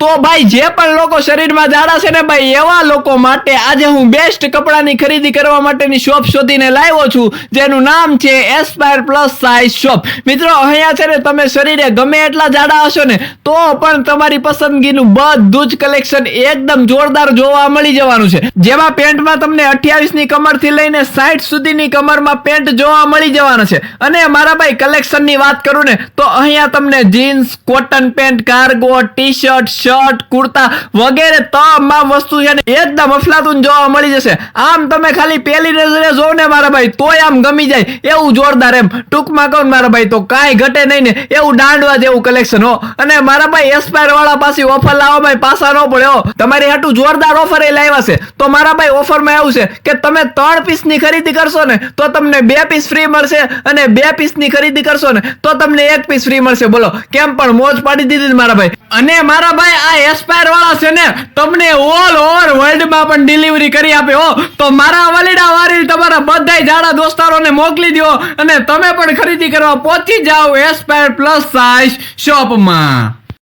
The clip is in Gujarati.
તો ભાઈ, જે પણ લોકો શરીરમાં જાડા છે ને ભાઈ, એવા લોકો માટે આજે હું બેસ્ટ કપડાની ખરીદી કરવા માટેની શોપ શોધીને લાવ્યો છું, જેનું નામ છે એસ્પાયર પ્લસ સાઇઝ શોપ મિત્રો, અહીંયા છે ને તમે શરીરે ગમે એટલા જાડા હશો ને, તો પણ તમારી પસંદગીનું બધું જ કલેક્શન એકદમ જોરદાર જોવા મળી જવાનું છે. જેમાં પેન્ટમાં તમને 28 ની કમરથી લઈને 60 સુધીની કમરમાં પેન્ટ જોવા મળી જવાના છે. અને મારા ભાઈ કલેક્શનની વાત કરું ને, તો અહીંયા તમને jeans cotton pant cargo T shirt shirt kurta વગેરે તમામ વસ્તુ છે ને એકદમ અફલાતું જોવા મળી જશે. આમ તમે ખાલી પેલી નજરે જોવ ને મારા ભાઈ, તોય આમ ગમી જાય. એવું જોરદાર એમ. ટૂંકમાં કહું મારા ભાઈ, તો કાંઈ ઘટે નહીં ને. એવું દાંડવા જેવું કલેક્શન હો. અને મારા ભાઈ એસ્પાયર વાળા પાસે ઓફર લાવવા ભાઈ પાસા ન પડે, હો. તમારી હાટું જોરદાર ઓફર એ લાવ્યા છે. તો મારા ભાઈ ઓફરમાં એવું છે કે તમે ત્રણ પીસની ખરીદી કરશો ને, તો તમને બે પીસ ફ્રી મળશે અને બે પીસની ખરીદી કરશો ને, તો તમને એક પીસ ફ્રી મળશે. બોલો, કેમ પણ મોજ પાડી દીધી મારા ભાઈ. અને મારા ભાઈ આ એસ્પાયર વાળા છે ને, તમને ઓલ ઓવર વર્લ્ડમાં પણ ડિલિવરી કરી આપે હો. તો મારા વલીડા વાળી તમારા બધા જાડા દોસ્તારોને મોકલી દો અને તમે પણ ખરીદી કરવા પહોંચી જાઓ એસ્પાયર પ્લસ સાઇઝ શોપમાં